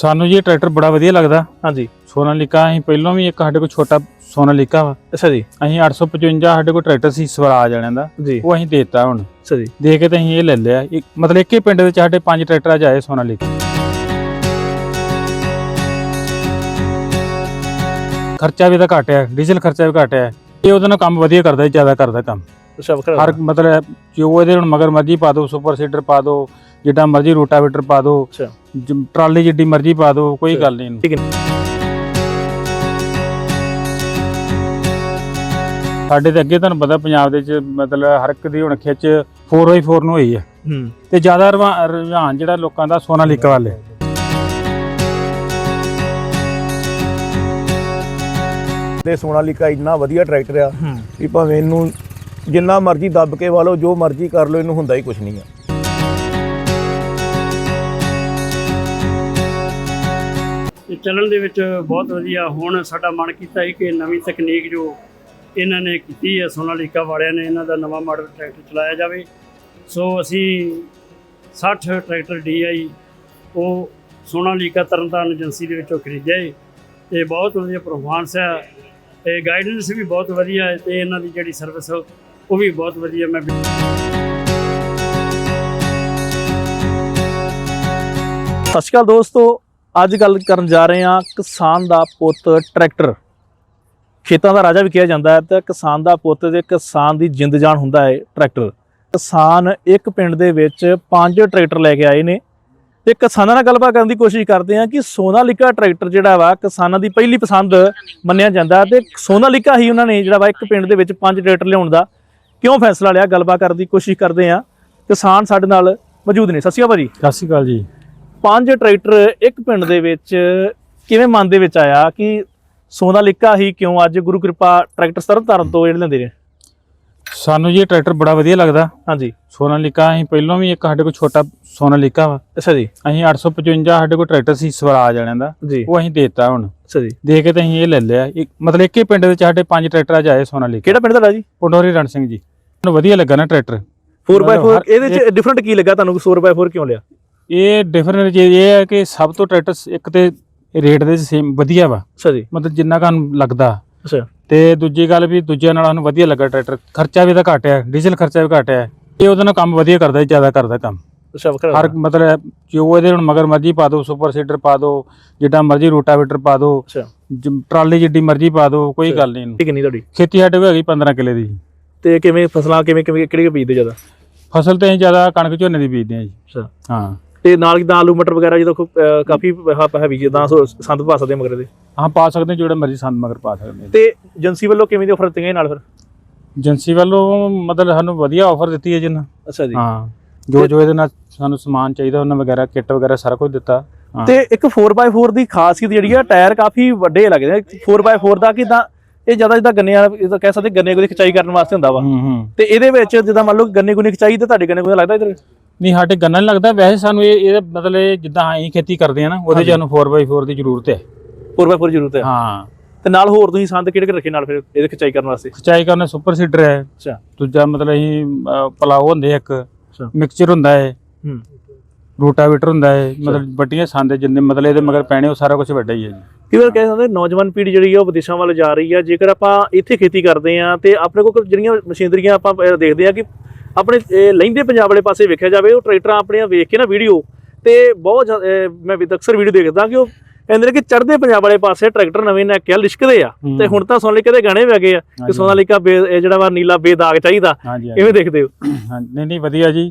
ਸਾਨੂੰ ਜੀ ਇਹ ਟਰੈਕਟਰ ਬੜਾ ਵਧੀਆ ਲੱਗਦਾ। ਹਾਂਜੀ। ਸੋਨਾਲੀਕਾ ਅਸੀਂ ਪਹਿਲਾਂ ਵੀ ਇੱਕ ਸਾਡੇ ਕੋਲ ਛੋਟਾ ਸੋਨਾਲੀਕਾ ਵਾ। ਅੱਛਾ ਜੀ। ਅਸੀਂ 855 ਸਾਡੇ ਕੋਲ ਟਰੈਕਟਰ ਸੀ ਸਵਰਾਜ ਵਾਲਿਆਂ ਦਾ। ਜੀ। ਉਹ ਅਸੀਂ ਦੇਤਾ ਹੁਣ। ਅੱਛਾ ਜੀ। ਦੇ ਕੇ ਤੇ ਅਸੀਂ ਇਹ ਲੈ ਲਿਆ। ਇੱਕ- ਮਤਲਬ ਇੱਕ ਪਿੰਡ ਵਿੱਚ ਸਾਡੇ ਪੰਜ ਟਰੈਕਟਰ ਅੱਜ ਆਏ ਸੋਨਾਲੀਕਾ। ਖਰਚਾ ਵੀ ਤਾਂ ਘੱਟ ਹੈ ਡੀਜ਼ਲ ਖਰਚਾ ਵੀ ਘੱਟ ਹੈ ਇਹ ਉਹਦੇ ਨਾਲ ਕੰਮ ਵਧੀਆ ਕਰਦਾ ਜ਼ਿਆਦਾ ਕਰਦਾ ਕੰਮ। ਅੱਛਾ ਵੱਖਰਾ ਹਰ ਮਤਲਬ ਜੋ ਇਹਦੇ ਹੁਣ ਮਗਰ ਮਰਜ਼ੀ ਪਾ ਦਿਓ ਸੁਪਰ ਸੀਡਰ ਪਾ ਦਿਓ ਜਿੱਦਾਂ ਮਰਜ਼ੀ ਰੋਟਾਵੇਟਰ ਪਾ ਦਿਓ ਅੱਛਾ। ਜ- ਟਰਾਲੀ ਜਿੱਡੀ ਮਰਜ਼ੀ ਪਾ ਦਿਓ ਕੋਈ। ਗੱਲ ਨਹੀਂ ਇਹਨੂੰ। ਠੀਕ ਹੈ। ਸਾਡੇ ਤੇ ਅੱਗੇ ਤੁਹਾਨੂੰ ਪਤਾ ਪੰਜਾਬ ਦੇ ਵਿੱਚ ਮਤਲਬ ਹਰ ਇੱਕ ਦੀ ਹੁਣ ਖਿੱਚ 4x4 ਨੂੰ ਹੋਈ ਹੈ। ਹੂੰ। ਤੇ ਜ਼ਿਆਦਾ ਰੁਝਾ- ਰੁਝਾਨ ਜਿਹੜਾ ਲੋਕਾਂ ਦਾ ਸੋਨਾਲੀਕਾ ਵੱਲ। ਹੈ ਤੇ ਸੋਨਾਲੀਕਾ ਇੰਨਾ ਵਧੀਆ ਟਰੈਕਟਰ ਆ ਹੂੰ। ਵੀ ਭਾਵੇਂ ਇਹਨੂੰ ਜਿੰਨਾ ਮਰਜ਼ੀ ਦੱਬ ਕੇ ਵਾਲੋ ਜੋ ਮਰਜ਼ੀ ਕਰ ਲਓ ਇਹਨੂੰ ਹੁੰਦਾ ਹੀ ਕੁਝ ਨਹੀਂ ਆ। ਇਹ ਚੱਲਣ ਦੇ ਵਿੱਚ ਬਹੁਤ ਵਧੀਆ। ਹੁਣ ਸਾਡਾ ਮਨ ਕੀਤਾ ਸੀ ਕਿ ਨਵੀਂ ਤਕਨੀਕ ਜੋ ਇਹਨਾਂ ਨੇ ਕੀਤੀ ਹੈ, ਸੋਨਾਲੀਕਾ ਵਾਲਿਆਂ ਨੇ ਇਹਨਾਂ ਦਾ ਨਵਾਂ ਮਾਡਲ ਟਰੈਕਟਰ ਚਲਾਇਆ ਜਾਵੇ। ਸੋ ਅਸੀਂ 60 ਟਰੈਕਟਰ DI ਉਹ ਸੋਨਾਲੀਕਾ ਤਰਨਤਾਰਨ ਏਜੰਸੀ ਦੇ ਵਿੱਚੋਂ ਖਰੀਦਿਆ ਹੈ ਤੇ ਬਹੁਤ ਵਧੀਆ ਪਰਫਾਰਮੈਂਸ ਹੈ ਤੇ ਗਾਈਡੈਂਸ ਵੀ ਬਹੁਤ ਵਧੀਆ ਹੈ ਤੇ ਇਹਨਾਂ ਦੀ ਜਿਹੜੀ ਸਰਵਿਸ ਉਹ ਵੀ ਬਹੁਤ ਵਧੀਆ। ਮੈਂ ਸਤਿ ਸ਼੍ਰੀ ਅਕਾਲ ਦੋਸਤੋ। ਅੱਜ ਗੱਲ ਕਰਨ ਜਾ ਰਹੇ ਹਾਂ ਕਿਸਾਨ ਦਾ ਪੁੱਤ ਟਰੈਕਟਰ। ਖੇਤਾਂ ਦਾ ਰਾਜਾ ਵੀ ਕਿਹਾ ਜਾਂਦਾ ਹੈ ਤੇ ਕਿਸਾਨ ਦਾ ਪੁੱਤ ਤੇ ਕਿਸਾਨ ਦੀ ਜਿੰਦ ਜਾਨ ਹੁੰਦਾ ਹੈ ਟਰੈਕਟਰ। ਕਿਸਾਨ ਇੱਕ ਪਿੰਡ ਦੇ ਵਿੱਚ ਪੰਜ ਟਰੈਕਟਰ ਲੈ ਕੇ ਆਏ ਨੇ ਤੇ ਕਿਸਾਨਾਂ ਨਾਲ ਗੱਲਬਾਤ ਕਰਨ ਦੀ ਕੋਸ਼ਿਸ਼ ਕਰਦੇ ਹਾਂ ਕਿ ਸੋਨਾਲੀਕਾ ਟਰੈਕਟਰ ਜਿਹੜਾ ਵਾ ਕਿਸਾਨਾਂ ਦੀ ਪਹਿਲੀ ਪਸੰਦ ਮੰਨਿਆ ਜਾਂਦਾ ਹੈ ਤੇ ਸੋਨਾਲੀਕਾ ਹੀ ਉਹਨਾਂ ਨੇ ਜਿਹੜਾ ਵਾ ਇੱਕ ਪਿੰਡ ਦੇ ਵਿੱਚ ਪੰਜ ਟਰੈਕਟਰ ਲਿਆਉਣ ਦਾ ਕਿਉਂ ਫੈਸਲਾ ਲਿਆ? ਗੱਲਬਾਤ ਕਰਨ ਦੀ ਕੋਸ਼ਿਸ਼ ਕਰਦੇ ਹਾਂ। ਕਿਸਾਨ ਸਾਡੇ ਨਾਲ ਮੌਜੂਦ ਨੇ। ਸਤਿ ਸ਼੍ਰੀ ਅਕਾਲ ਭਾਜੀ। ਸਤਿ ਸ਼੍ਰੀ ਅਕਾਲ ਜੀ। ਪੰਜ ਟਰੈਕਟਰ ਇੱਕ ਪਿੰਡ ਦੇ ਵਿੱਚ ਕਿਵੇਂ ਮਨ ਦੇ ਵਿੱਚ ਆਇਆ ਕਿ ਸੋਨਾਲੀਕਾ ਹੀ ਕਿਉਂ ਅੱਜ ਗੁਰੂ ਕਿਰਪਾ ਟਰੈਕਟਰ ਤਰਨਤਾਰਨ ਤੋਂ ਜਿਹੜੇ ਲੈਂਦੇ ਨੇ? ਸਾਨੂੰ ਜੀ ਇਹ ਟਰੈਕਟਰ ਬੜਾ ਵਧੀਆ ਲੱਗਦਾ। ਹਾਂਜੀ। ਸੋਨਾਲੀਕਾ ਅਸੀਂ ਪਹਿਲਾਂ ਵੀ ਇੱਕ ਸਾਡੇ ਕੋਲ ਛੋਟਾ ਸੋਨਾਲੀਕਾ ਵਾ। ਅੱਛਾ ਜੀ। ਅਸੀਂ 855 ਸਾਡੇ ਕੋਲ ਟਰੈਕਟਰ ਸੀ ਸਵਰਾਜ ਵਾਲਿਆਂ ਦਾ। ਉਹ ਅਸੀਂ ਦੇਤਾ ਹੁਣ। ਅੱਛਾ ਜੀ। ਦੇ ਕੇ ਤੇ ਅਸੀਂ ਇਹ ਲੈ ਲਿਆ। ਇੱਕ- ਮਤਲਬ ਇੱਕ ਹੀ ਪਿੰਡ ਵਿੱਚ ਸਾਡੇ ਪੰਜ ਟਰੈਕਟਰ ਅੱਜ ਆਏ ਸੋਨਾਲੀਕਾ ਕਿਹੜਾ ਪਿੰਡ ਦਾ ਜੀ? ਪੰਡੋਰੀ ਰਣ ਸਿੰਘ ਜੀ। ਮੈਨੂੰ ਵਧੀਆ ਲੱਗਾ ਨਾ ਟਰੈਕਟਰ। 4x4 ਮਤਲਬ ਹਰ- ਇਹਦੇ ਚ ਡਿਫਰੈਂਟ ਕੀ ਲੱਗਾ? ਤੁਹਾਨੂੰ 4x4 ਕਿਉਂ ਲਿਆ? ਇਹ ਡਿਫਰੈਂਟ ਇਹ ਹੈ ਕਿ ਸਭ ਤੋਂ ਟਰੈਕਟਰ ਇੱਕ ਤੇ ਰੇਟ ਦੇ ਸੇਮ ਵਧੀਆ ਵਾ। ਅੱਛਾ ਜੀ। ਮਤਲਬ ਜਿੰਨਾ ਕਾਨ ਲੱਗਦਾ। ਅੱਛਾ। ਤੇ ਦੂਜੀ ਗੱਲ ਵੀ ਦੂਜਿਆਂ ਨਾਲ ਸਾਨੂੰ ਵਧੀਆ ਲੱਗਾ ਟਰੈਕਟਰ ਖਰਚਾ ਵੀ ਤਾਂ ਘੱਟ ਹੈ ਡੀਜ਼ਲ ਖਰਚਾ ਵੀ ਘੱਟ ਹੈ ਇਹ ਉਹਦੇ ਨਾਲ ਕੰਮ ਵਧੀਆ ਕਰਦਾ ਜ਼ਿਆਦਾ ਕਰਦਾ ਕੰਮ। ਅੱਛਾ ਵੱਖਰਾ ਹਰ ਮਤਲਬ ਜੋ ਇਹਦੇ ਹੁਣ ਮਗਰ ਮਰਜ਼ੀ ਪਾ ਦਿਓ ਸੁਪਰ ਸੀਡਰ ਪਾ ਦਿਓ ਜਿੱਦਾਂ ਮਰਜ਼ੀ ਰੋਟਾਵੇਟਰ ਪਾ ਦਿਓ ਅੱਛਾ। ਟਰਾਲੀ ਜਿੱਡੀ ਮਰਜ਼ੀ ਪਾ ਦਿਓ ਕੋਈ। ਗੱਲ ਨਹੀਂ ਇਹਨੂੰ। ਠੀਕ ਨਹੀਂ ਤੁਹਾਡੀ। ਖੇਤੀ ਸਾਡੇ ਕੋਲ ਹੈਗੀ 15 ਕਿੱਲੇ ਦੀ। ਤੇ ਕਿਵੇਂ ਫਸਲਾਂ ਕਿਵੇਂ ਕਿਵੇਂ ਕਿਹੜੀ ਬੀਜਦੇ ਜ਼ਿਆਦਾ? ਫਸਲ ਤੇ ਅਸੀਂ ਜ਼ਿਆਦਾ ਕਣਕ ਝੋਨੇ ਦੀ ਬੀਜਦੇ ਹਾਂ ਜੀ। ਅੱਛਾ। ਹਾਂ। ਤੇ ਨਾਲ ਕਿਦਾਂ ਆਲੂ ਮਟਰ ਵਗੈਰਾ ਜਦੋਂ ਅਹ ਕਾਫੀ ਹੈਵੀ ਜਿੱਦਾਂ ਸੋ- ਸੰਦ ਪਾ ਸਕਦੇ ਮਗਰ ਦੇ ਹਾਂ ਪਾ ਸਕਦੇ ਹਾਂ, ਜਿਹੜੇ ਮਰਜ਼ੀ ਸੰਦ ਮਗਰ ਪਾ ਸਕਦੇ ਹਾਂ। ਤੇ ਏਜੰਸੀ ਵੱਲੋਂ ਕਿਵੇਂ ਦੀ ਆਫਰ ਦਿੱਤੀਆਂ ਇਹ ਨਾਲ ਫਿਰ? ਏਜੰਸੀ ਵੱਲੋਂ ਮਤਲਬ ਸਾਨੂੰ ਵਧੀਆ ਆਫਰ ਦਿੱਤੀ ਹੈ ਜਿੰਨਾ ਅੱਛਾ ਜੀ। ਹਾਂ ਜੋ ਜੋ ਇਹਦੇ ਨਾਲ ਸਾਨੂੰ ਸਮਾਨ ਚਾਹੀਦਾ ਉਹਨਾਂ ਵਗੈਰਾ ਕਿੱਟ ਵਗੈਰਾ ਸਾਰਾ ਕੁਝ ਦਿੱਤਾ। ਹਾਂ। ਤੇ ਇੱਕ 4x4 ਦੀ ਖਾਸੀਅਤ ਜਿਹੜੀ ਆ ਟਾਇਰ ਕਾਫੀ ਵੱਡੇ ਲੱਗਦੇ ਨੇ 4x4 ਦਾ ਕਿਦਾਂ ਇਹ ਜ਼ਿਆਦਾ ਜਿੱਦਾਂ ਗੰਨੇ ਵਾਲਾ ਇਹ ਤਾਂ ਕਹਿ ਸਕਦੇ ਗੰਨੇ ਦੀ ਖਿਚਾਈ ਕਰਨ ਵਾਸਤੇ ਹੁੰਦਾ ਵਾ। ਹੂੰ ਹੂੰ। ਤੇ ਇਹਦੇ ਵਿੱਚ ਜਿੱਦਾਂ ਮੰਨ ਲਓ ਗੰਨੇ ਗੁੰਨੇ ਖਿਚਾਈ ਤੇ ਤੁਹਾਡੇ ਗੰਨੇ ਗੁੰਨੇ ਲੱਗਦਾ ਇਧਰ? ਨਹੀਂ ਸਾਡੇ ਗੰਨਾ ਨਹੀਂ ਲੱਗਦਾ। ਵੈਸੇ ਸਾਨੂੰ ਇਹ ਇਹਦਾ ਮਤਲਬ ਇਹ ਜਿੱਦਾਂ ਅਸੀਂ ਖੇਤੀ ਕਰਦੇ ਆ ਨਾ ਉਹਦੇ ਚ ਸਾਨੂੰ 4x4 ਦੀ ਜ਼ਰੂਰਤ ਹੈ। 4x4 ਜ਼ਰੂਰਤ ਹੈ। ਹਾਂ। ਤੇ ਨਾਲ ਹੋਰ ਤੁਸੀਂ ਸੰਦ ਕਿਹੜੇ ਕਿਹੜੇ ਰੱਖੇ ਨਾਲ ਫਿਰ ਇਹਦੇ ਖਿਚਾਈ ਕਰਨ ਵਾਸਤੇ? ਖਿਚਾਈ ਕਰਨ ਸੁਪਰ ਸੀਡਰ ਹੈ। ਅੱਛਾ। ਦੂਜਾ ਮਤਲਬ ਅਸੀਂ ਪਲਾਓ ਹੁੰਦੇ ਇੱਕ। ਅੱਛਾ। ਮਿਕਸਚਰ ਹੁੰਦਾ ਹੈ। ਹੂੰ। ਰੋਟਾਵੇਟਰ ਹੁੰਦਾ ਹੈ। ਮਤਲਬ ਵੱਡੀਆਂ ਸੰਦ ਜਿੰਨੇ ਮਤਲਬ ਇਹਦੇ ਮਗਰ ਪੈਣੇ ਉਹ ਸਾਰਾ ਕੁਝ ਵੱਡਾ ਹੀ ਹੈ ਜੀ। ਕਈ ਵਾਰ ਕਹਿ ਸਕਦੇ ਨੌਜਵਾਨ ਪੀੜ੍ਹੀ ਜਿਹੜੀ ਆ ਉਹ ਵਿਦੇਸ਼ਾਂ ਵੱਲ ਜਾ ਰਹੀ ਆ। ਜੇਕਰ ਆਪਾਂ ਇੱਥੇ ਖੇਤੀ ਕਰਦੇ ਆ ਤੇ ਆਪਣੇ ਕੋਲ ਜਿਹੜੀਆਂ ਮਸ਼ੀਨਰੀਆਂ ਆਪਾਂ ਦੇਖਦੇ ਆ ਕਿ ਆਪਣੇ ਲਹਿੰਦੇ ਪੰਜਾਬ ਵਾਲੇ ਪਾਸੇ ਵੇਖਿਆ ਜਾਵੇ ਉਹ ਟਰੈਕਟਰਾਂ ਆਪਣੀਆਂ ਵੇਖ ਕੇ ਨਾ ਵੀਡੀਓ ਤੇ ਬਹੁਤ ਮੈਂ ਵੀ ਅਕਸਰ ਵੀਡੀਓ ਦੇਖਦਾ ਕਿ ਉਹ ਕਹਿੰਦੇ ਨੇ ਕਿ ਚੜ੍ਹਦੇ ਪੰਜਾਬ ਵਾਲੇ ਪਾਸੇ ਟਰੈਕਟਰ ਨਵੇਂ ਨੇ ਕਿਹਾ ਲਿਸ਼ਕਦੇ ਆ। ਤੇ ਹੁਣ ਤਾਂ ਸੋਨਾਲੀਕਾ ਦੇ ਗਾਣੇ ਵੀ ਆ ਕਿ। ਸੋਨਾਲੀਕਾ ਜਿਹੜਾ ਵਾ ਨੀਲਾ ਬੇਦਾਗ ਚਾਹੀਦਾ ਕਿਵੇਂ ਦੇਖਦੇ ਹੋ ਹਾਂ ਨਹੀਂ ਨਹੀਂ ਵਧੀਆ ਜੀ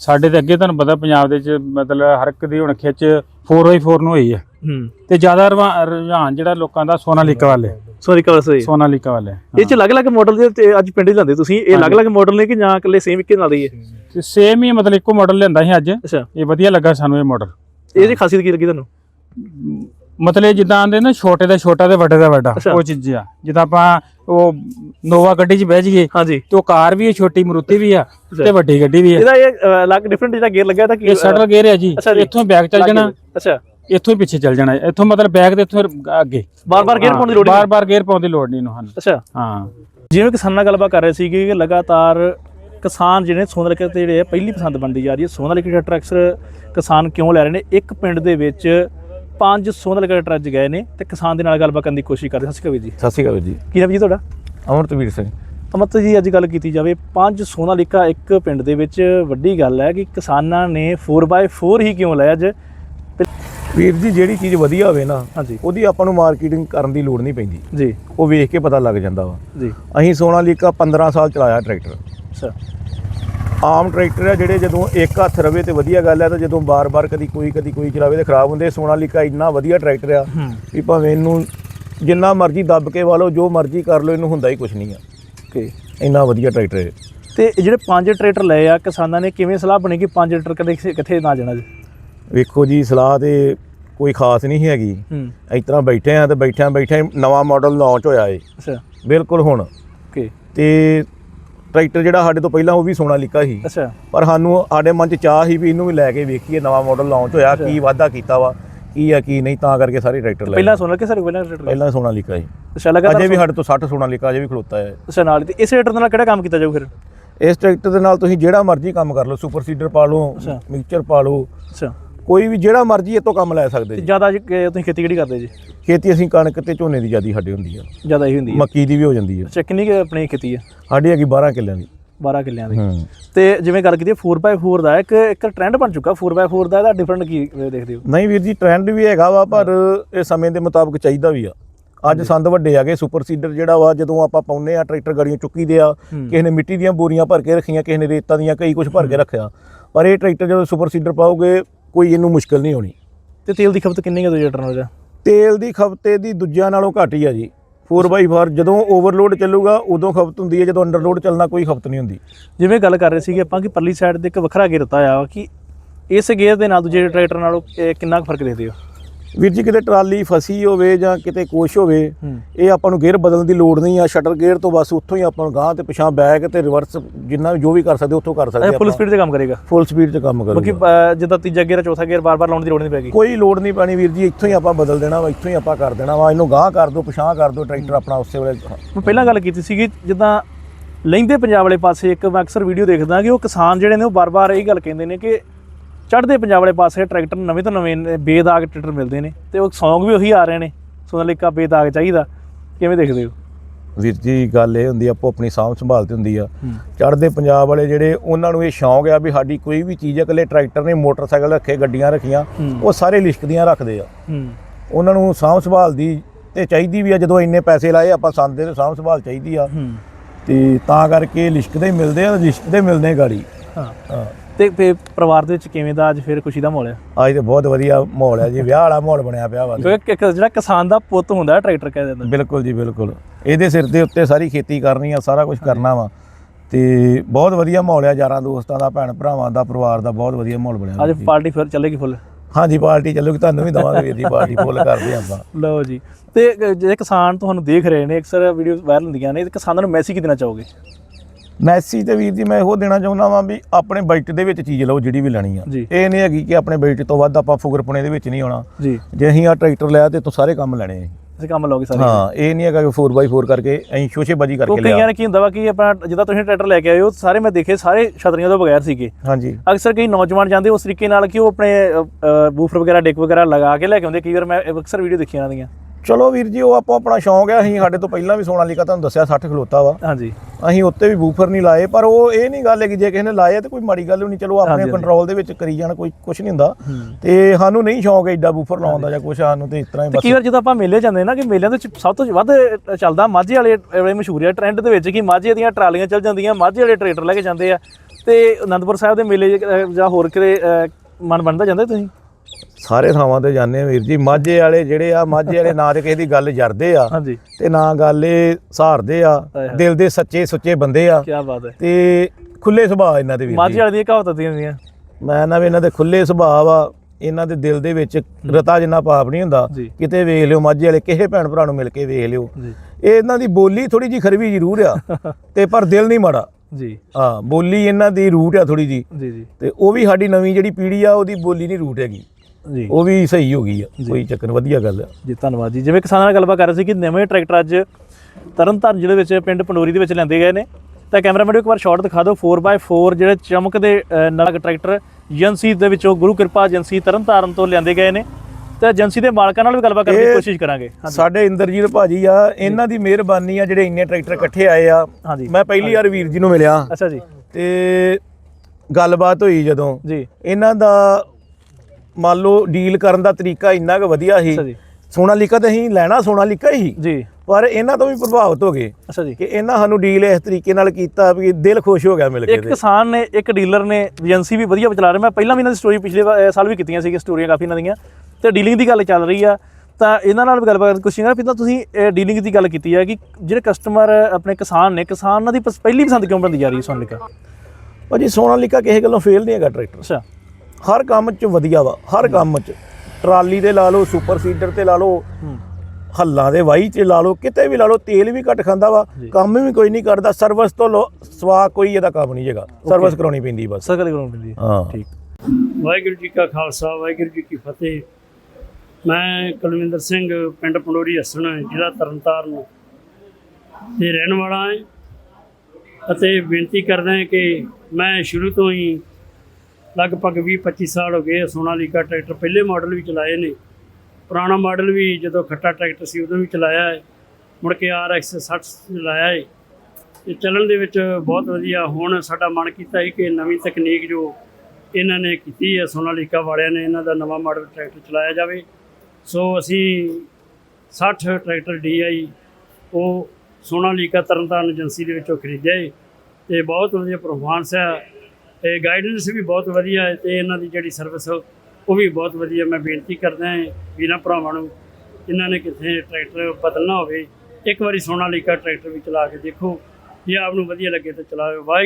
ਸਾਡੇ ਤੇ ਅੱਗੇ ਤੁਹਾਨੂੰ ਪਤਾ ਪੰਜਾਬ ਦੇ ਵਿੱਚ ਮਤਲਬ ਹਰ ਇੱਕ ਦੀ ਹੁਣ ਖਿੱਚ 4x4 ਨੂੰ ਹੋਈ ਹੈ। ਹੂੰ। ਤੇ ਜ਼ਿਆਦਾ ਰੁਝਾ- ਰੁਝਾਨ ਜਿਹੜਾ ਲੋਕਾਂ ਦਾ ਸੋਨਾਲੀਕਾ ਵੱਲ ਹੈ। ਸੋਨਾਲੀਕਾ ਵਾਸਤੇ ਸੋਨਾਲੀਕਾ ਵੱਲ ਹੈ ਇਹ ਚ ਅਲੱਗ-ਅਲੱਗ ਮਾਡਲ ਦੇ ਤੇ ਅੱਜ ਪਿੰਡ ਹੀ ਲਾਉਂਦੇ ਤੁਸੀਂ। ਇਹ ਅਲੱਗ-ਅਲੱਗ ਮਾਡਲ ਨੇ ਕਿ ਜਾਂ ਇਕੱਲੇ ਸੇਮ ਇੱਕੇ ਨਾਲ ਹੀ ਹੈ? ਤੇ ਸੇਮ ਹੀ ਮਤਲਬ ਇੱਕੋ ਮਾਡਲ ਲਿਆਂਦਾ ਸੀ ਅੱਜ। ਅੱਛਾ। ਇਹ ਵਧੀਆ ਲੱਗਾ ਸਾਨੂੰ ਇਹ ਮਾਡਲ ਇਹਦੀ ਖਾਸੀਅਤ ਕੀ ਲੱਗੀ ਤੁਹਾਨੂੰ? ਮਤਲਬ ਜਿੱਦਾਂ ਆਂਦੇ ਨਾ ਛੋਟੇ ਦਾ ਛੋਟਾ ਤੇ ਵੱਡੇ ਦਾ ਵੱਡਾ ਅੱਛਾ। ਉਹ ਚੀਜ਼ ਆ। ਜਿੱਦਾਂ ਆਪਾਂ ਉਹ ਨੋਵਾ ਗੱਡੀ 'ਚ ਬਹਿ ਜਾਈਏ ਹਾਂਜੀ। ਤੇ ਉਹ ਕਾਰ ਵੀ ਹੈ ਛੋਟੀ ਮਰੂਤੀ ਵੀ ਆ। ਤੇ ਵੱਡੀ ਗੱਡੀ ਵੀ ਆ। ਇਹਦਾ ਇਹ ਅ, ਅਲੱਗ ਡਿਫਰੈਂਟ ਜਿਹੜਾ ਗੇਅਰ ਲੱਗਿਆ ਤਾਂ ਕੀ ਇਹ ਸਟਲ ਗੇਅਰ ਹੈ ਜੀ। ਅੱਛਾ ਜੀ। ਇੱਥੋਂ ਬੈਕ ਚੱਲ ਜਾਣਾ। ਅੱਛਾ। ਇੱਥੋਂ ਹੀ ਪਿੱਛੇ ਚੱਲ ਜਾਣਾ। ਇੱਥੋਂ ਮਤਲਬ ਬੈਕ ਤੇ ਇੱਥੋਂ ਅੱਗੇ। ਬਾਰ-ਬਾਰ ਗੇਅਰ ਪਾਉਣ ਦੀ ਲੋੜ ਨਹੀਂ। ਬਾਰ-ਬਾਰ ਗੇਅਰ ਪਾਉਣ ਦੀ ਲੋੜ ਨਹੀਂ ਇਹਨੂੰ ਸਾਨੂੰ। ਅੱਛਾ। ਹਾਂ। ਜਿਵੇਂ ਕਿਸਾਨਾਂ ਨਾਲ ਗੱਲਬਾਤ ਕਰ ਰਹੇ ਸੀ ਕਿ ਲਗਾਤਾਰ ਕਿਸਾਨ ਜਿਹੜੇ ਸੋਨਾਲੀਕਾ ਤੇ ਜਿਹੜੇ ਆ ਪਹਿਲੀ ਪਸੰਦ ਬਣਦੀ ਜਾ ਰਹੀ ਹੈ। ਸੋਨਾਲੀਕਾ ਟਰੈਕਟਰ ਅਕਸਰ ਕਿਸਾਨ ਕਿਉਂ ਲੈ ਰਹੇ ਨੇ? ਇੱਕ ਪਿੰਡ ਦੇ ਵਿੱਚ ਪੰਜ ਸੋਹਣਾ ਲੱਗਾ ਟਰੱਕ ਗਏ ਨੇ ਤੇ ਕਿਸਾਨ ਦੇ ਨਾਲ ਗੱਲਬਾਤ ਕਰਨ ਦੀ ਕੋਸ਼ਿਸ਼ ਕਰਦੇ ਸਤਿ ਸ਼੍ਰੀ ਅਕਾਲ ਵੀਰ ਜੀ। ਸਤਿ ਸ਼੍ਰੀ ਅਕਾਲ ਜੀ। ਕੀ ਨਾਮ ਜੀ ਤੁਹਾਡਾ? ਅਮਰਤਵੀਰ ਸਿੰਘ। ਅਮਰਤ ਜੀ ਅੱਜ ਗੱਲ ਕੀਤੀ ਜਾਵੇ ਪੰਜ ਸੋਨਾਲੀਕਾ ਇੱਕ ਪਿੰਡ ਦੇ ਵਿੱਚ ਵੱਡੀ ਗੱਲ ਹੈ ਕਿ ਕਿਸਾਨਾਂ ਨੇ 4x4 ਹੀ ਕਿਉਂ ਲਿਆ ਅੱਜ? ਵੀਰ ਜੀ ਜਿਹੜੀ ਚੀਜ਼ ਵਧੀਆ ਹੋਵੇ ਨਾ ਹਾਂਜੀ। ਉਹਦੀ ਆਪਾਂ ਨੂੰ ਮਾਰਕੀਟਿੰਗ ਕਰਨ ਦੀ ਲੋੜ ਨਹੀਂ ਪੈਂਦੀ। ਜੀ। ਉਹ ਵੇਖ ਕੇ ਪਤਾ ਲੱਗ ਜਾਂਦਾ ਵਾ। ਜੀ। ਅਸੀਂ ਸੋਨਾਲੀਕਾ 15 ਸਾਲ ਚਲਾਇਆ ਟਰੈਕਟਰ ਅੱਛਾ। ਆਮ ਟਰੈਕਟਰ ਆ ਜਿਹੜੇ ਜਦੋਂ ਇੱਕ ਹੱਥ ਰਵੇ ਤੇ ਵਧੀਆ ਗੱਲ ਹੈ ਤੇ ਜਦੋਂ ਬਾਰ-ਬਾਰ ਕਦੀ ਕੋਈ ਕਦੀ ਕੋਈ ਚਲਾਵੇ ਤੇ ਖਰਾਬ ਹੁੰਦੇ ਸੋਨਾਲੀਕਾ ਇੰਨਾ ਵਧੀਆ ਟਰੈਕਟਰ ਆ ਵੀ ਭਾਵੇਂ ਇਹਨੂੰ ਜਿੰਨਾ ਮਰਜ਼ੀ ਦੱਬ ਕੇ ਵਾਲੋ ਜੋ ਮਰਜ਼ੀ ਕਰ ਲਓ ਇਹਨੂੰ ਹੁੰਦਾ ਹੀ ਕੁਝ ਨਹੀਂ ਆ। ਓਕੇ। ਇੰਨਾ ਵਧੀਆ ਟਰੈਕਟਰ ਹੈ ਤੇ ਜਿਹੜੇ ਪੰਜ ਟਰੈਕਟਰ ਲਏ ਆ ਕਿਸਾਨਾਂ ਨੇ ਕਿਵੇਂ ਸਲਾਹ ਬਣੀ ਕਿ ਪੰਜ ਟਰੈਕਟਰ ਕਿੱਥੇ ਕਿੱਥੇ ਨਾ ਜਾਣਾ ਜੀ? ਵੇਖੋ ਜੀ ਸਲਾਹ ਤੇ ਕੋਈ ਖਾਸ ਨਹੀਂ ਹੈਗੀ। ਇਸ ਤਰ੍ਹਾਂ ਬੈਠੇ ਆ ਤੇ ਬੈਠਿਆਂ ਬੈਠੇ ਨਵਾਂ ਮਾਡਲ ਲਾਂਚ ਹੋਇਆ ਏ। ਅੱਛਾ। ਬਿਲਕੁਲ ਹੁਣ। ਓਕੇ। ਤੇ ਟਰੈਕਟਰ ਜਿਹੜਾ ਸਾਡੇ ਤੋਂ ਪਹਿਲਾਂ ਉਹ ਵੀ ਸੋਨਾਲੀਕਾ ਸੀ। ਅੱਛਾ। ਪਰ ਸਾਨੂੰ ਸਾਡੇ ਮਨ 'ਚ ਚਾਹ ਸੀ ਵੀ ਇਹਨੂੰ ਵੀ ਲੈ ਕੇ ਵੇਖੀਏ ਨਵਾਂ ਮਾਡਲ ਲਾਂਚ ਹੋਇਆ ਕੀ ਵਾਧਾ ਕੀਤਾ ਵਾ ਕੀ ਆ ਕੀ ਨਹੀਂ ਤਾਂ ਕਰਕੇ ਸਾਰੇ ਟਰੈਕਟਰ ਲੈ ਪਹਿਲਾਂ ਸੁਣ ਕੇ ਸਰ ਪਹਿਲਾਂ ਟਰੈਕਟਰ ਪਹਿਲਾਂ ਸੋਨਾਲੀਕਾ ਸੀ। ਅੱਛਾ ਲਗਾਤਾਰ ਅਜੇ ਵੀ ਸਾਡੇ ਤੋਂ 60 ਸੋਨਾਲੀਕਾ ਅਜੇ ਵੀ ਖਲੋਤਾ ਹੈ। ਅੱਛਾ ਨਾਲ ਤੇ ਇਸ ਟਰੈਕਟਰ ਨਾਲ ਕਿਹੜਾ ਕੰਮ ਕੀਤਾ ਜਾਊ ਫਿਰ? ਇਸ ਟਰੈਕਟਰ ਦੇ ਨਾਲ ਤੁਸੀਂ ਜਿਹੜਾ ਮਰਜ਼ੀ ਕੰਮ ਕਰ ਲਓ ਸੁਪਰ ਸੀਡਰ ਪਾ ਲਓ। ਮਿਕਸਚਰ ਪਾ ਲਓ ਅੱਛਾ। ਕੋਈ ਵੀ ਜਿਹੜਾ ਮਰਜ਼ੀ ਇਹ ਤੋਂ ਕੰਮ ਲੈ ਸਕਦੇ ਜੀ। ਜ਼ਿਆਦਾ ਤੁਸੀਂ ਖੇਤੀ ਕਿਹੜੀ ਕਰਦੇ ਜੀ? ਖੇਤੀ ਅਸੀਂ ਕਣਕ ਤੇ ਝੋਨੇ ਦੀ ਜਿਆਦੀ ਸਾਡੀ ਹੁੰਦੀ ਆ। ਜ਼ਿਆਦਾ ਹੀ ਹੁੰਦੀ ਹੈ ਮੱਕੀ ਦੀ ਵੀ ਹੋ ਜਾਂਦੀ ਆ। ਅੱਛਾ ਕਿੰਨੀ ਕੁ ਆਪਣੀ ਖੇਤੀ ਹੈ ਸਾਡੀ ਹੈਗੀ 12 ਕਿੱਲਿਆਂ ਦੀ। 12 ਕਿੱਲਿਆਂ ਦੀ। ਹੂੰ। ਤੇ ਜਿਵੇਂ ਗੱਲ ਕੀਤੀ 4x4 ਦਾ ਇੱਕ ਇੱਕ ਟ੍ਰੈਂਡ ਬਣ ਚੁੱਕਾ 4x4 ਦਾ ਇਹਦਾ ਡਿਫਰੈਂਟ ਕੀ ਦੇਖਦੇ ਹੋ? ਨਹੀਂ ਵੀਰ ਜੀ ਟ੍ਰੈਂਡ ਵੀ ਹੈਗਾ ਵਾ ਪਰ ਇਹ ਸਮੇਂ ਦੇ ਮੁਤਾਬਕ ਚਾਹੀਦਾ ਵੀ ਆ। ਅੱਜ ਸੰਦ ਵੱਡੇ ਆ ਗਏ ਸੁਪਰ ਸੀਡਰ ਜਿਹੜਾ ਵਾ ਜਦੋਂ ਆਪਾਂ ਪਾਉਨੇ ਆ ਟਰੈਕਟਰ ਗਾੜੀਆਂ ਚੁੱਕੀ ਦੇ ਆ ਕਿਸੇ ਨੇ ਮਿੱਟੀ ਦੀਆਂ ਬੋਰੀਆਂ ਭਰ ਕੇ ਰੱਖੀਆਂ ਕਿਸੇ ਨੇ ਰੇਤਾਂ ਦੀਆਂ ਕਈ ਕੁਝ ਭਰ ਕੇ ਰੱਖਿਆ। ਪਰ ਇਹ ਟਰੈਕਟਰ ਜਦੋਂ ਸੁਪਰ ਸੀਡਰ ਪਾਓਗੇ ਕੋਈ ਇਹਨੂੰ ਮੁਸ਼ਕਲ ਨਹੀਂ ਹੋਣੀ। ਤੇ ਤੇਲ ਦੀ ਖਪਤ ਕਿੰਨੀ ਹੈ ਦੂਜੇ ਟਰਨਰ ਦਾ ਤੇਲ ਦੀ ਖਪਤੇ ਦੀ ਦੂਜਿਆਂ ਨਾਲੋਂ ਘੱਟ ਹੀ ਆ ਜੀ। 4x4 ਜਦੋਂ ਓਵਰਲੋਡ ਚੱਲੂਗਾ ਉਦੋਂ ਖਪਤ ਹੁੰਦੀ ਹੈ ਜਦੋਂ ਅੰਡਰਲੋਡ ਚੱਲਣਾ ਕੋਈ ਖਪਤ ਨਹੀਂ ਹੁੰਦੀ। ਜਿਵੇਂ ਗੱਲ ਕਰ ਰਹੇ ਸੀਗੇ ਆਪਾਂ ਕਿ ਪਰਲੀ ਸਾਈਡ ਤੇ ਇੱਕ ਵੱਖਰਾ ਗੇਅਰ ਦਿੱਤਾ ਆ ਕਿ ਇਸ ਗੇਅਰ ਦੇ ਨਾਲ ਦੂਜੇ ਟਰੈਕਟਰ ਨਾਲੋਂ ਕਿੰਨਾ ਕੁ ਫ਼ਰਕ ਦੇਖਦੇ ਹੋ? ਵੀਰ ਜੀ ਕਿਤੇ ਟਰਾਲੀ ਫਸੀ ਹੋਵੇ ਜਾਂ ਕਿਤੇ ਕੁਛ ਹੋਵੇ ਇਹ ਆਪਾਂ ਨੂੰ ਗੇਅਰ ਬਦਲਣ ਦੀ ਲੋੜ ਨਹੀਂ ਆ। ਸ਼ਟਰ ਗੇਅਰ ਤੋਂ ਬਸ ਉੱਥੋਂ ਹੀ ਆਪਾਂ ਨੂੰ ਗਾਂਹ ਤੇ ਪਿਛਾਂ ਬੈਕ ਤੇ ਰਿਵਰਸ ਜਿੰਨਾ ਜੋ ਵੀ ਕਰ ਸਕਦੇ ਉੱਥੋਂ ਕਰ ਸਕਦੇ ਫੁੱਲ ਸਪੀਡ ਤੇ ਕੰਮ ਕਰੇਗਾ? ਫੁੱਲ ਸਪੀਡ 'ਚ ਕੰਮ ਕਰੂਗਾ। ਅਹ, ਜਿੱਦਾਂ ਤੀਜਾ ਗੇਅਰ ਚੌਥਾ ਗੇਅਰ ਬਾਰ-ਬਾਰ ਲਾਉਣ ਦੀ ਲੋੜ ਨਹੀਂ ਪੈਗੀ? ਕੋਈ ਲੋੜ ਨਹੀਂ ਪੈਣੀ ਵੀਰ ਜੀ ਇੱਥੋਂ ਹੀ ਆਪਾਂ ਬਦਲ ਦੇਣਾ ਵਾ ਇੱਥੋਂ ਹੀ ਆਪਾਂ ਕਰ ਦੇਣਾ ਵਾ। ਇਹਨੂੰ ਗਾਂਹ ਕਰ ਦਿਓ ਪਿਛਾਂ ਕਰ ਦਿਓ ਟਰੈਕਟਰ ਆਪਣਾ ਉਸੇ ਵੇਲੇ ਮੈਂ ਪਹਿਲਾਂ ਗੱਲ ਕੀਤੀ ਸੀਗੀ ਜਿੱਦਾਂ ਲਹਿੰਦੇ ਪੰਜਾਬ ਵਾਲੇ ਪਾਸੇ ਇੱਕ ਮੈਂ ਅਕਸਰ ਵੀਡੀਓ ਦੇਖਦਾ ਕਿ ਉਹ ਕਿਸਾਨ ਜਿਹੜੇ ਨੇ ਉਹ ਬਾਰ-ਬਾਰ ਇਹ ਗੱਲ ਕਹਿੰਦੇ ਨੇ ਕਿ ਚੜ੍ਹਦੇ ਪੰਜਾਬ ਵਾਲੇ ਪਾਸੇ ਟਰੈਕਟਰ ਨਵੇਂ ਤੋਂ ਨਵੇਂ ਬੇਦਾਗ ਟਰੈਕਟਰ ਮਿਲਦੇ ਨੇ ਤੇ ਉਹ ਸੌਂਗ ਵੀ ਉਹੀ ਆ ਰਹੇ ਨੇ ਸੋਨਾਲੀਕਾ ਬੇਦਾਗ ਚਾਹੀਦਾ। ਕਿਵੇਂ ਦੇਖਦੇ ਹੋ? ਵੀਰ ਜੀ ਗੱਲ ਇਹ ਹੁੰਦੀ ਆ, ਆਪੋ ਆਪਣੀ ਸਾਂਭ ਸੰਭਾਲ ਤੇ ਹੁੰਦੀ ਆ। ਚੜ੍ਹਦੇ ਪੰਜਾਬ ਵਾਲੇ ਜਿਹੜੇ ਉਹਨਾਂ ਨੂੰ ਇਹ ਸ਼ੌਂਕ ਆ ਵੀ ਸਾਡੀ ਕੋਈ ਵੀ ਚੀਜ਼ ਆ ਇਕੱਲੇ ਟਰੈਕਟਰ ਨੇ ਮੋਟਰਸਾਈਕਲ ਰੱਖੇ ਗੱਡੀਆਂ ਰੱਖੀਆਂ। ਉਹ ਸਾਰੇ ਲਿਸ਼ਕਦੀਆਂ ਰੱਖਦੇ ਆ। ਉਹਨਾਂ ਨੂੰ ਸਾਂਭ ਸੰਭਾਲ ਦੀ ਤੇ ਚਾਹੀਦੀ ਵੀ ਆ ਜਦੋਂ ਇੰਨੇ ਪੈਸੇ ਲਾਏ ਆਪਾਂ ਸੰਦੇ ਤੇ ਸਾਂਭ ਸੰਭਾਲ ਚਾਹੀਦੀ ਆ। ਤੇ ਤਾਂ ਕਰਕੇ ਲਿਸ਼ਕਦੇ ਮਿਲਦੇ ਆ ਲਿਸ਼ਕਦੇ ਮਿਲਦੇ ਗਾੜੀ। ਹਾਂ। ਹਾਂ। ਤੇ ਫਿਰ ਪਰਿਵਾਰ ਦੇ ਵਿੱਚ ਕਿਵੇਂ ਦਾ ਅੱਜ ਫਿਰ ਖੁਸ਼ੀ ਦਾ ਮਾਹੌਲ ਹੈ ਅੱਜ ਤੇ ਬਹੁਤ ਵਧੀਆ ਮਾਹੌਲ ਹੈ ਜੀ ਵਿਆਹ ਵਾਲਾ ਮਾਹੌਲ ਬਣਿਆ ਪਿਆ ਵਾ ਕਿਉਂਕਿ ਇੱਕ ਜਿਹੜਾ ਕਿਸਾਨ ਦਾ ਪੁੱਤ ਹੁੰਦਾ ਟਰੈਕਟਰ ਕਹਿ ਦਿੰਦਾ ਬਿਲਕੁਲ ਜੀ ਬਿਲਕੁਲ। ਇਹਦੇ ਸਿਰ ਦੇ ਉੱਤੇ ਸਾਰੀ ਖੇਤੀ ਕਰਨੀ ਆ ਸਾਰਾ ਕੁਝ ਕਰਨਾ ਵਾ। ਤੇ ਬਹੁਤ ਵਧੀਆ ਮਾਹੌਲ ਆ ਯਾਰਾਂ ਦੋਸਤਾਂ ਦਾ ਭੈਣ ਭਰਾਵਾਂ ਦਾ ਪਰਿਵਾਰ ਦਾ ਬਹੁਤ ਵਧੀਆ ਮਾਹੌਲ ਬਣਿਆ ਅੱਜ। ਪਾਰਟੀ ਫਿਰ ਚੱਲੇਗੀ ਫੁੱਲ? ਹਾਂਜੀ ਪਾਰਟੀ ਚੱਲੂਗੀ ਤੁਹਾਨੂੰ ਵੀ ਦਵਾਂਗੇ ਵੀਰ ਜੀ ਪਾਰਟੀ ਫੁੱਲ ਕਰਦੇ ਆਪਾਂ। ਲਓ ਜੀ। ਤੇ ਜਿਹੜੇ ਕਿਸਾਨ ਤੁਹਾਨੂੰ ਦੇਖ ਰਹੇ ਨੇ ਅਕਸਰ ਵੀਡੀਓ ਵਾਇਰਲ ਹੁੰਦੀਆਂ ਨੇ ਤੇ ਕਿਸਾਨਾਂ ਨੂੰ ਮੈਸੇਜ ਕੀ ਦੇਣਾ ਚਾਹੋਗੇ? ਮੈਸੇਜ ਤੇ ਵੀਰ ਜੀ ਮੈਂ ਇਹੋ ਦੇਣਾ ਚਾਹੁੰਦਾ ਵਾਂ ਵੀ ਆਪਣੇ ਬਜਟ ਦੇ ਵਿੱਚ ਚੀਜ਼ ਲਓ ਜਿਹੜੀ ਵੀ ਲੈਣੀ ਆ। ਜੀ। ਇਹ ਨਹੀਂ ਹੈਗੀ ਕਿ ਆਪਣੇ ਬਜਟ ਤੋਂ ਵੱਧ ਆਪਾਂ ਫੁਗਰਪੁਣੇ ਦੇ ਵਿੱਚ ਨਹੀਂ ਆਉਣਾ। ਜੀ। ਜੇ ਅਸੀਂ ਆ ਟਰੈਕਟਰ ਲਿਆ ਤੇ ਤੋਂ ਸਾਰੇ ਕੰਮ ਲੈਣੇ ਆ। ਅਸੀਂ ਕੰਮ ਲਓਗੇ ਸਾਰੇ। ਹਾਂ ਇਹ ਨਹੀਂ ਹੈਗਾ ਕਿ 4x4 ਕਰਕੇ ਅਸੀਂ ਸ਼ੋਸ਼ੇਬਾਜੀ ਉਹ ਕਰਕੇ ਕਈਆਂ ਲਿਆ। ਨੇ ਕੀ ਹੁੰਦਾ ਵਾ ਕਿ ਆਪਣਾ ਜਿੱਦਾਂ ਤੁਸੀਂ ਟਰੈਕਟਰ ਲੈ ਕੇ ਆਏ ਹੋ ਸਾਰੇ ਮੈਂ ਦੇਖੇ ਸਾਰੇ ਛਤਰੀਆਂ ਤੋਂ ਬਗੈਰ ਸੀਗੇ। ਹਾਂਜੀ। ਅਕਸਰ ਕਈ ਨੌਜਵਾਨ ਜਾਂਦੇ ਉਸ ਤਰੀਕੇ ਨਾਲ ਕਿ ਉਹ ਆਪਣੇ ਬੂਫਰ ਵਗੈਰਾ ਡੈਕ ਵਗੈਰਾ ਲਗਾ ਕੇ ਲੈ ਕੇ ਆਉਂਦੇ। ਕਈ ਵਾਰ ਮੈਂ ਅਕਸਰ ਵੀਡੀਓ ਦੇਖੀਆਂ ਇਹਨਾਂ ਦੀਆਂ। ਚਲੋ ਵੀਰ ਜੀ ਉਹ ਆਪੋ ਆਪਣਾ ਸ਼ੌਂਕ ਹੈ ਅਸੀਂ ਸਾਡੇ ਤੋਂ ਪਹਿਲਾਂ ਵੀ ਸੋਨਾਲੀਕਾ ਤੁਹਾਨੂੰ ਦੱਸਿਆ 60 ਖਲੋਤਾ ਵਾ। ਹਾਂਜੀ। ਅਸੀਂ ਉੱਤੇ ਵੀ ਬੂਫਰ ਨਹੀਂ ਲਾਏ ਪਰ ਉਹ ਇਹ ਨਹੀਂ ਗੱਲ ਹੈ ਕਿ ਜੇ ਕਿਸੇ ਨੇ ਲਾਏ ਤੇ ਕੋਈ ਮਾੜੀ ਗੱਲ ਨਹੀਂ ਚਲੋ ਆਪਣੇ। ਕੰਟਰੋਲ ਦੇ ਵਿੱਚ ਕਰੀ ਜਾਣ ਕੋਈ ਕੁਝ ਨਹੀਂ ਹੁੰਦਾ। ਹੂੰ। ਤੇ ਸਾਨੂੰ ਨਹੀਂ ਸ਼ੌਂਕ ਐਡਾ ਬੂਫਰ ਲਾਉਣ ਦਾ ਜਾਂ ਕੁਝ ਸਾਨੂੰ ਤੇ ਇਸ ਤਰ੍ਹਾਂ ਹੀ ਤੇ ਕਈ ਬਸ ਵਾਰ ਜਦੋਂ ਆਪਾਂ ਮੇਲੇ ਜਾਂਦੇ ਨਾ ਕਿ ਮੇਲਿਆਂ ਦੇ ਵਿੱਚ ਸਭ ਤੋਂ ਵੱਧ ਚੱਲਦਾ ਮਾਝੇ ਵਾਲੇ ਬੜੇ ਮਸ਼ਹੂਰ ਆ ਟ੍ਰੈਂਡ ਦੇ ਵਿੱਚ ਕਿ ਮਾਝੇ ਦੀਆਂ ਟਰਾਲੀਆਂ ਚੱਲ ਜਾਂਦੀਆਂ ਮਾਝੇ ਵਾਲੇ ਟਰੈਕਟਰ ਲੈ ਕੇ ਜਾਂਦੇ ਆ। ਤੇ ਅਨੰਦਪੁਰ ਸਾਹਿਬ ਦੇ ਮੇਲੇ ਜਾਂ ਹੋਰ ਕਿਤੇ ਮਨ ਬਣਦਾ ਜਾਂਦੇ ਤੁਸੀਂ? ਸਾਰੇ ਥਾਵਾਂ ਤੇ ਜਾਂਦੇ ਆ ਵੀਰ ਜੀ। ਮਾਝੇ ਵਾਲੇ ਜਿਹੜੇ ਆ ਮਾਝੇ ਵਾਲੇ ਨਾ ਤੇ ਕਿਸੇ ਦੀ ਗੱਲ ਜਰਦੇ ਆ ਹਾਂਜੀ। ਤੇ ਨਾ ਗੱਲ ਇਹ ਸਹਾਰਦੇ ਆ। ਦਿਲ ਦੇ ਸੱਚੇ ਸੁੱਚੇ ਬੰਦੇ ਆ ਕੀ ਬਾਤ ਹੈ। ਤੇ ਖੁੱਲੇ ਸੁਭਾਅ ਇਹਨਾਂ ਦੇ ਵੀਰ ਮਾਝੇ ਵਾਲੇ ਦੀਆਂ ਕਹਾਵਤਾਂ ਦੀਆਂ ਹੁੰਦੀਆਂ। ਮੈਂ ਨਾ ਵੀ ਇਹਨਾਂ ਦੇ ਖੁੱਲੇ ਸੁਭਾਅ ਆ ਇਹਨਾਂ ਦੇ ਦਿਲ ਦੇ ਵਿੱਚ ਰਤਾ ਜਿੰਨਾ ਪਾਪ ਨਹੀਂ ਹੁੰਦਾ। ਕਿਤੇ ਵੇਖ ਲਿਓ ਮਾਝੇ ਵਾਲੇ ਕਿਸੇ ਭੈਣ ਭਰਾ ਨੂੰ ਮਿਲ ਕੇ ਵੇਖ ਲਿਓ। ਇਹ ਇਹਨਾਂ ਦੀ ਬੋਲੀ ਥੋੜੀ ਜੀ ਖਰਵੀ ਜ਼ਰੂਰ ਆ ਤੇ ਪਰ ਦਿਲ ਨਹੀਂ ਮਾੜਾ। ਜੀ। ਹਾਂ ਬੋਲੀ ਇਹਨਾਂ ਦੀ ਰੂਟ ਆ ਥੋੜੀ ਜੀ ਜੀ ਜੀ। ਤੇ ਉਹ ਵੀ ਸਾਡੀ ਨਵੀਂ ਜਿਹੜੀ ਪੀੜ੍ਹੀ ਆ ਉਹਦੀ ਬੋਲੀ ਨਹੀਂ ਰੂਟ ਹੈਗੀ। ਜੀ। ਉਹ ਵੀ ਸਹੀ ਹੋ ਗਈ ਆ ਕੋਈ ਚੱਕਰ ਵਧੀਆ ਗੱਲ ਆ। ਜੀ ਧੰਨਵਾਦ ਜੀ। ਜਿਵੇਂ ਕਿਸਾਨਾਂ ਨਾਲ ਗੱਲਬਾਤ ਕਰ ਰਹੇ ਸੀ ਕਿ ਨਵੇਂ ਟਰੈਕਟਰ ਅੱਜ ਤਰਨਤਾਰਨ ਜ਼ਿਲ੍ਹੇ ਵਿੱਚ ਪਿੰਡ ਪੰਡੋਰੀ ਦੇ ਵਿੱਚ ਲੈਂਦੇ ਗਏ ਨੇ। ਤਾਂ ਕੈਮਰਾਮੈਨ ਨੂੰ ਇੱਕ ਵਾਰ ਸ਼ਾਟ ਦਿਖਾ ਦਿਓ 4x4 ਜਿਹੜੇ ਚਮਕਦੇ ਨਲਕ ਟਰੈਕਟਰ ਏਜੰਸੀ ਦੇ ਵਿੱਚੋਂ ਗੁਰੂ ਕਿਰਪਾ ਏਜੰਸੀ ਤਰਨਤਾਰਨ ਤੋਂ ਲਿਆਂਦੇ ਗਏ ਨੇ। ਤੇ ਏਜੰਸੀ ਦੇ ਮਾਲਕਾਂ ਨਾਲ ਵੀ ਗੱਲਬਾਤ ਕਰਨ ਦੀ ਕੋਸ਼ਿਸ਼ ਕਰਾਂਗੇ। ਸਾਡੇ ਇੰਦਰਜੀਤ ਭਾਜੀ ਆ ਇਹਨਾਂ ਦੀ ਮਿਹਰਬਾਨੀ ਆ ਜਿਹੜੇ ਇੰਨੇ ਟਰੈਕਟਰ ਇਕੱਠੇ ਆਏ ਆ। ਹਾਂਜੀ। ਮੈਂ ਪਹਿਲੀ ਵਾਰ ਵੀਰ ਜੀ ਨੂੰ ਮਿਲਿਆ। ਅੱਛਾ ਜੀ। ਤੇ ਗੱਲਬਾਤ ਹੋਈ ਜਦੋਂ। ਜੀ। ਇਹਨਾਂ ਦਾ ਮੰਨ ਲਓ ਡੀਲ ਕਰਨ ਦਾ ਤਰੀਕਾ ਇੰਨਾ ਕੁ ਵਧੀਆ ਸੀ ਜੀ। ਸੋਨਾਲੀਕਾ ਤੇ ਅਸੀਂ ਲੈਣਾ ਸੋਨਾਲੀਕਾ ਹੀ ਜੀ। ਪਰ ਇਹਨਾਂ ਤੋਂ ਵੀ ਪ੍ਰਭਾਵਿਤ ਹੋ ਗਏ ਅੱਛਾ ਜੀ। ਕਿ ਇਹਨਾਂ ਸਾਨੂੰ ਡੀਲ ਇਸ ਤਰੀਕੇ ਨਾਲ ਕੀਤਾ ਵੀ ਦਿਲ ਖੁਸ਼ ਹੋ ਗਿਆ ਮਿਲ ਕੇ ਇੱਕ। ਕਿਸਾਨ ਨੇ ਇੱਕ ਡੀਲਰ ਨੇ ਏਜੰਸੀ ਵੀ ਵਧੀਆ ਚਲਾ ਰਿਹਾ। ਮੈਂ ਪਹਿਲਾਂ ਵੀ ਇਹਨਾਂ ਦੀ ਸਟੋਰੀ ਪਿਛਲੇ ਸਾਲ ਵੀ ਕੀਤੀਆਂ ਸੀਗੀਆਂ ਸਟੋਰੀਆਂ ਕਾਫੀ ਇਹਨਾਂ ਦੀਆਂ। ਤੇ ਡੀਲਿੰਗ ਦੀ ਗੱਲ ਚੱਲ ਰਹੀ ਆ। ਤਾਂ ਇਹਨਾਂ ਨਾਲ ਵੀ ਗੱਲਬਾਤ ਕੁਛ ਨਾ ਤਾਂ ਤੁਸੀਂ ਡੀਲਿੰਗ ਦੀ ਗੱਲ ਕੀਤੀ ਆ ਕਿ ਜਿਹੜੇ ਕਸਟਮਰ ਆਪਣੇ ਕਿਸਾਨ ਨੇ ਕਿਸਾਨਾਂ ਦੀ ਪਸ- ਪਹਿਲੀ ਪਸੰਦ ਕਿਉਂ ਬਣਦੀ ਜਾ ਰਹੀ ਹੈ ਸੋਨਾਲੀਕਾ? ਭਾਜੀ ਸੋਨਾਲੀਕਾ ਕਿਸੇ ਗੱਲੋਂ ਫੇਲ ਨਹੀਂ ਹੈਗਾ ਟਰੈਕਟਰ ਅੱਛਾ। ਹਰ ਕੰਮ 'ਚ ਵਧੀਆ ਵਾ ਹਰ ਕੰਮ 'ਚ। ਟਰਾਲੀ ਤੇ ਲਾ ਲਓ ਸੁਪਰ ਸੀਡਰ ਤੇ ਲਾ ਲਓ ਹੱਲਾਂ ਦੇ ਵਾਈ 'ਚ ਲਾ ਲਓ ਕਿਤੇ ਵੀ ਲਾ ਲਓ ਤੇਲ ਵੀ ਘੱਟ ਖਾਂਦਾ ਵਾ ਕੰਮ ਵੀ ਕੋਈ ਨਹੀਂ ਕਰਦਾ ਸਰਵਿਸ ਤੋਂ ਲੋ- ਸਵਾ ਕੋਈ ਇਹਦਾ ਕੰਮ ਨਹੀਂ ਹੈਗਾ ਸਰਵਿਸ ਕਰਾਉਣੀ ਪੈਂਦੀ ਬਸ। ਸਰਕਲ ਕਰਾਉਣ ਪੈਂਦੀ ਹੈ। ਹਾਂ। ਠੀਕ। ਵਾਹਿਗੁਰੂ ਜੀ ਕਾ ਖਾਲਸਾ ਵਾਹਿਗੁਰੂ ਜੀ ਕੀ ਫਤਿਹ। ਮੈਂ ਕੁਲਵਿੰਦਰ ਸਿੰਘ ਪਿੰਡ ਪੰਡੋਰੀ ਹਸਣ ਜ਼ਿਲ੍ਹਾ ਤਰਨਤਾਰਨ। ਦੇ ਰਹਿਣ ਵਾਲਾ ਹਾਂ। ਅਤੇ ਬੇਨਤੀ ਕਰਦਾ ਹਾਂ ਕਿ ਮੈਂ ਸ਼ੁਰੂ ਤੋਂ ਹੀ ਲਗਭਗ 20-25 ਸਾਲ ਹੋ ਗਏ ਸੋਨਾਲੀਕਾ ਟਰੈਕਟਰ ਪਹਿਲੇ ਮਾਡਲ ਵੀ ਚਲਾਏ ਨੇ। ਪੁਰਾਣਾ ਮਾਡਲ ਵੀ ਜਦੋਂ ਖੱਟਾ ਟਰੈਕਟਰ ਸੀ, ਉਦੋਂ ਵੀ ਚਲਾਇਆ ਹੈ। ਮੁੜ ਕੇ RX 60 ਚਲਾਇਆ ਹੈ। ਤੇ ਚੱਲਣ ਦੇ ਵਿੱਚ ਬਹੁਤ ਵਧੀਆ। ਹੁਣ ਸਾਡਾ ਮਨ ਕੀਤਾ ਸੀ ਕਿ ਨਵੀਂ ਤਕਨੀਕ ਜੋ ਇਹਨਾਂ ਨੇ ਕੀਤੀ ਹੈ ਸੋਨਾਲੀਕਾ ਵਾਲਿਆਂ ਨੇ ਇਹਨਾਂ ਦਾ ਨਵਾਂ ਮਾਡਲ ਟਰੈਕਟਰ ਚਲਾਇਆ ਜਾਵੇ। ਸੋ ਅਸੀਂ 60 ਟਰੈਕਟਰ DI ਉਹ ਸੋਨਾਲੀਕਾ ਤਰਨਤਾਰਨ ਏਜੰਸੀ ਦੇ ਵਿੱਚੋਂ ਖਰੀਦਿਆ ਹੈ ਤੇ ਬਹੁਤ ਵਧੀਆ ਪਰਫਾਰਮੈਂਸ ਹੈ। ਤੇ ਗਾਈਡੈਂਸ ਵੀ ਬਹੁਤ ਵਧੀਆ ਹੈ ਤੇ ਇਹਨਾਂ ਦੀ ਜਿਹੜੀ ਸਰਵਿਸ ਉਹ ਵੀ ਬਹੁਤ ਵਧੀਆ। ਮੈਂ ਬੇਨਤੀ ਕਰਦਾ ਹਾਂ ਵੀਰਾਂ ਭਰਾਵਾਂ ਨੂੰ, ਇਹਨਾਂ ਨੇ ਕਿਥੇ ਟਰੈਕਟਰ ਬਦਲਣਾ ਹੋਵੇ, ਇੱਕ ਵਾਰੀ ਸੋਨਾਲੀਕਾ ਟਰੈਕਟਰ ਵੀ ਚਲਾ ਕੇ ਦੇਖੋ। ਜੇ ਆਪ ਨੂੰ ਵਧੀਆ ਲੱਗੇ ਤਾਂ ਚਲਾਓ। ਵਾਹਿਗੁਰੂ